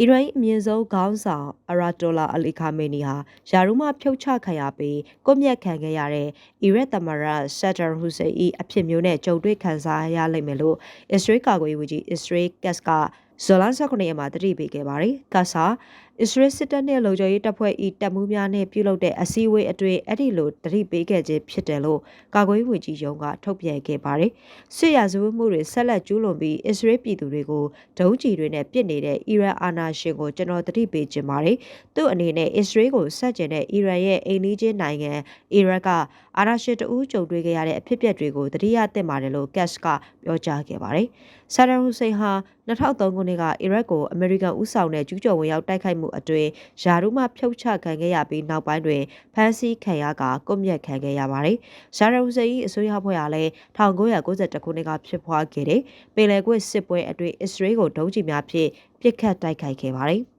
အီရန်၏အမြင့်ဆုံးခေါင်းဆောင်အရာတိုလာအလီခါမေနီဟာယာရုမှဖြုတ်ချခံရပြီးကွပ်မျက်ခံခဲ့ရတဲ့အီရတ်သမ္မတဆတ်ဒါဟူစိန်၏အဖြစ်မျိုးနဲ့ကြုံတွေ့ခံစားရလိမ့်မယ်လို့အစ္စရေးကာကွယ်ရေးဝန်ကြီးအစ္စရေးကတ်ကဇွန်လ19ရက်မှာတတိပေးခဲ့ပါတယ်။ကတ်စာအစ္စရေးစစ်တပ်နဲ့လုံခြုံရေးတပ်ဖွဲ့၏တပ်မှုများနဲ့ပြုလုပ်တဲ့အစည်းအဝေးအတွင်းအဲ့ဒီလိုတတိပေးခဲ့ခြင်းဖြစ်တယ်လို့ကာကွယ်ရေးဝန်ကြီးရုံးကထုတ်ပြန်ခဲ့ပါတယ်။စစ်ရာဇဝတ်မှုတွေဆက်လက်ကျူးလွန်ပြီးအစ္စရေးပြည်သူတွေကိုဒုံးကျည်တွေနဲ့ပစ်နေတဲ့အီရန်အာဏာရှင်ကိုကျွန်တော်တတိပေးခြင်းပါတယ်။သူ့အနေနဲ့အစ္စရေးကိုဆက်ကျင်တဲ့အီရန်ရဲ့အိမ်နီးချင်းနိုင်ငံအီရတ်ကအာဏာရှင်တဦးကြုံတွေ့ခဲ့ရတဲ့အဖြစ်အပျက်တွေကိုတတိယသင့်ပါတယ်လို့ကတ်ကပြောကြားခဲ့ပါတယ်။ဆာဒါဟူစိန်ဟာ2003ခုနှစ်ကအီရတ်ကိုအမေရိကန်ဦးဆောင်တဲ့ကျူးကျော်ဝင်ရောက်တိုက်ခိုက်မှုအတွင်းယာရုမှဖြုတ်ချခံခဲ့ရပြီးနောက်ပိုင်းတွင်ဖမ်းဆီးခံရကကွပ်မျက်ခံခဲ့ရပါတယ်။ဆာဒါဟူစိန်၏အစိုးရဖွဲ့ဟာလည်း1992ခုနှစ်ကဖြစ်ပွားခဲ့တဲ့ပင်လယ်ကွေ့စစ်ပွဲအတွင်းအစ္စရေးကိုဒုံးကျည်များဖြင့်ပစ်ခတ်တိုက်ခိုက်ခဲ့ပါတယ်။